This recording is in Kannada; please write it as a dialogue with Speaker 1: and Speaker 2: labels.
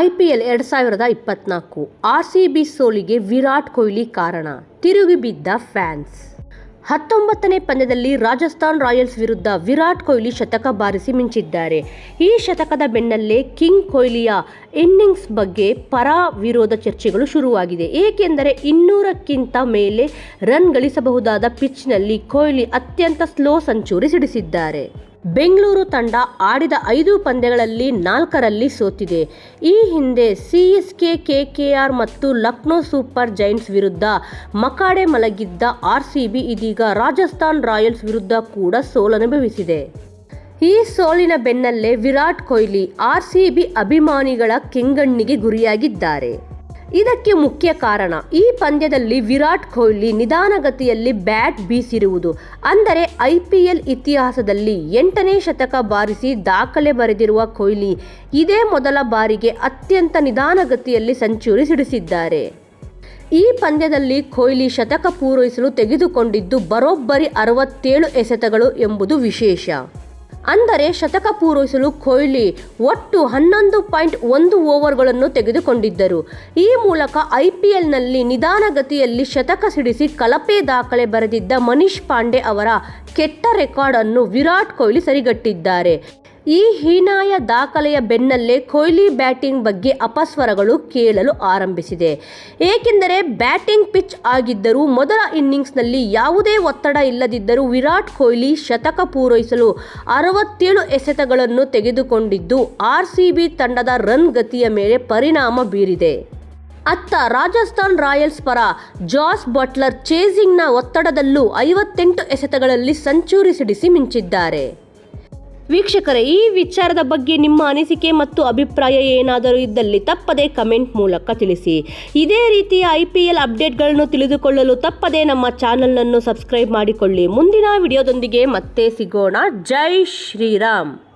Speaker 1: ಐಪಿಎಲ್ ಎರಡು ಸಾವಿರದ ಇಪ್ಪತ್ನಾಲ್ಕು. ಆರ್ ಸಿ ಬಿ ಸೋಲಿಗೆ ವಿರಾಟ್ ಕೊಹ್ಲಿ ಕಾರಣ. ತಿರುಗಿ ಬಿದ್ದ ಫ್ಯಾನ್ಸ್. ಹತ್ತೊಂಬತ್ತನೇ ಪಂದ್ಯದಲ್ಲಿ ರಾಜಸ್ಥಾನ್ ರಾಯಲ್ಸ್ ವಿರುದ್ಧ ವಿರಾಟ್ ಕೊಹ್ಲಿ ಶತಕ ಬಾರಿಸಿ ಮಿಂಚಿದ್ದಾರೆ. ಈ ಶತಕದ ಬೆನ್ನಲ್ಲೇ ಕಿಂಗ್ ಕೊಹ್ಲಿಯ ಇನ್ನಿಂಗ್ಸ್ ಬಗ್ಗೆ ಪರ ವಿರೋಧ ಚರ್ಚೆಗಳು ಶುರುವಾಗಿದೆ. ಏಕೆಂದರೆ ಇನ್ನೂರಕ್ಕಿಂತ ಮೇಲೆ ರನ್ ಗಳಿಸಬಹುದಾದ ಪಿಚ್ನಲ್ಲಿ ಕೊಹ್ಲಿ ಅತ್ಯಂತ ಸ್ಲೋ ಸಂಚೂರಿ ಸಿಡಿಸಿದ್ದಾರೆ. ಬೆಂಗಳೂರು ತಂಡ ಆಡಿದ ಐದು ಪಂದ್ಯಗಳಲ್ಲಿ ನಾಲ್ಕರಲ್ಲಿ ಸೋತಿದೆ. ಈ ಹಿಂದೆ ಸಿಎಸ್ಕೆ ಕೆಕೆಆರ್ ಮತ್ತು ಲಕ್ನೋ ಸೂಪರ್ ಜೈಂಟ್ಸ್ ವಿರುದ್ಧ ಮಕಾಡೆ ಮಲಗಿದ್ದ ಆರ್ಸಿಬಿ ಇದೀಗ ರಾಜಸ್ಥಾನ್ ರಾಯಲ್ಸ್ ವಿರುದ್ಧ ಕೂಡ ಸೋಲನುಭವಿಸಿದೆ. ಈ ಸೋಲಿನ ಬೆನ್ನಲ್ಲೇ ವಿರಾಟ್ ಕೊಹ್ಲಿ ಆರ್ಸಿಬಿ ಅಭಿಮಾನಿಗಳ ಕೆಂಗಣ್ಣಿಗೆ ಗುರಿಯಾಗಿದ್ದಾರೆ. ಇದಕ್ಕೆ ಮುಖ್ಯ ಕಾರಣ, ಈ ಪಂದ್ಯದಲ್ಲಿ ವಿರಾಟ್ ಕೊಹ್ಲಿ ನಿಧಾನಗತಿಯಲ್ಲಿ ಬ್ಯಾಟ್ ಬೀಸಿರುವುದು. ಅಂದರೆ ಐಪಿಎಲ್ ಇತಿಹಾಸದಲ್ಲಿ ಎಂಟನೇ ಶತಕ ಬಾರಿಸಿ ದಾಖಲೆ ಬರೆದಿರುವ ಕೊಹ್ಲಿ ಇದೇ ಮೊದಲ ಬಾರಿಗೆ ಅತ್ಯಂತ ನಿಧಾನಗತಿಯಲ್ಲಿ ಸೆಂಚುರಿ ಸಿಡಿಸಿದ್ದಾರೆ. ಈ ಪಂದ್ಯದಲ್ಲಿ ಕೊಹ್ಲಿ ಶತಕ ಪೂರೈಸಲು ತೆಗೆದುಕೊಂಡಿದ್ದು ಬರೋಬ್ಬರಿ ಅರವತ್ತೇಳು ಎಸೆತಗಳು ಎಂಬುದು ವಿಶೇಷ. ಅಂದರೆ ಶತಕ ಪೂರೈಸಲು ಕೊಹ್ಲಿ ಒಟ್ಟು ಹನ್ನೊಂದು ಪಾಯಿಂಟ್ ಒಂದು ಓವರ್ಗಳನ್ನು ತೆಗೆದುಕೊಂಡಿದ್ದರು. ಈ ಮೂಲಕ ಐ ಪಿ ಎಲ್ನಲ್ಲಿ ನಿಧಾನಗತಿಯಲ್ಲಿ ಶತಕ ಸಿಡಿಸಿ ಕಲಪೆ ದಾಖಲೆ ಬರೆದಿದ್ದ ಮನೀಶ್ ಪಾಂಡೆ ಅವರ ಕೆಟ್ಟ ರೆಕಾರ್ಡ್ ಅನ್ನು ವಿರಾಟ್ ಕೊಹ್ಲಿ ಸರಿಗಟ್ಟಿದ್ದಾರೆ. ಈ ಹೀನಾಯ ದಾಖಲೆಯ ಬೆನ್ನಲ್ಲೇ ಕೊಹ್ಲಿ ಬ್ಯಾಟಿಂಗ್ ಬಗ್ಗೆ ಅಪಸ್ವರಗಳು ಕೇಳಲು ಆರಂಭಿಸಿದೆ. ಏಕೆಂದರೆ ಬ್ಯಾಟಿಂಗ್ ಪಿಚ್ ಆಗಿದ್ದರೂ ಮೊದಲ ಇನ್ನಿಂಗ್ಸ್ನಲ್ಲಿ ಯಾವುದೇ ಒತ್ತಡ ಇಲ್ಲದಿದ್ದರೂ ವಿರಾಟ್ ಕೊಹ್ಲಿ ಶತಕ ಪೂರೈಸಲು ಅರವತ್ತೇಳು ಎಸೆತಗಳನ್ನು ತೆಗೆದುಕೊಂಡಿದ್ದು, ಆರ್ಸಿಬಿ ತಂಡದ ರನ್ ಗತಿಯ ಮೇಲೆ ಪರಿಣಾಮ ಬೀರಿದೆ. ಅತ್ತ ರಾಜಸ್ಥಾನ್ ರಾಯಲ್ಸ್ ಪರ ಜಾಸ್ ಬಟ್ಲರ್ ಚೇಸಿಂಗ್ನ ಒತ್ತಡದಲ್ಲೂ ಐವತ್ತೆಂಟು ಎಸೆತಗಳಲ್ಲಿ ಸಂಚೂರಿ ಸಿಡಿಸಿ ಮಿಂಚಿದ್ದಾರೆ. ವೀಕ್ಷಕರೇ, ಈ ವಿಚಾರದ ಬಗ್ಗೆ ನಿಮ್ಮ ಅನಿಸಿಕೆ ಮತ್ತು ಅಭಿಪ್ರಾಯ ಏನಾದರೂ ಇದ್ದಲ್ಲಿ ತಪ್ಪದೇ ಕಮೆಂಟ್ ಮೂಲಕ ತಿಳಿಸಿ. ಇದೇ ರೀತಿಯ ಐ ಪಿ ಎಲ್ ಅಪ್ಡೇಟ್ಗಳನ್ನು ತಿಳಿದುಕೊಳ್ಳಲು ತಪ್ಪದೇ ನಮ್ಮ ಚಾನಲನ್ನು ಸಬ್ಸ್ಕ್ರೈಬ್ ಮಾಡಿಕೊಳ್ಳಿ. ಮುಂದಿನ ವಿಡಿಯೋದೊಂದಿಗೆ ಮತ್ತೆ ಸಿಗೋಣ. ಜೈ ಶ್ರೀರಾಮ್.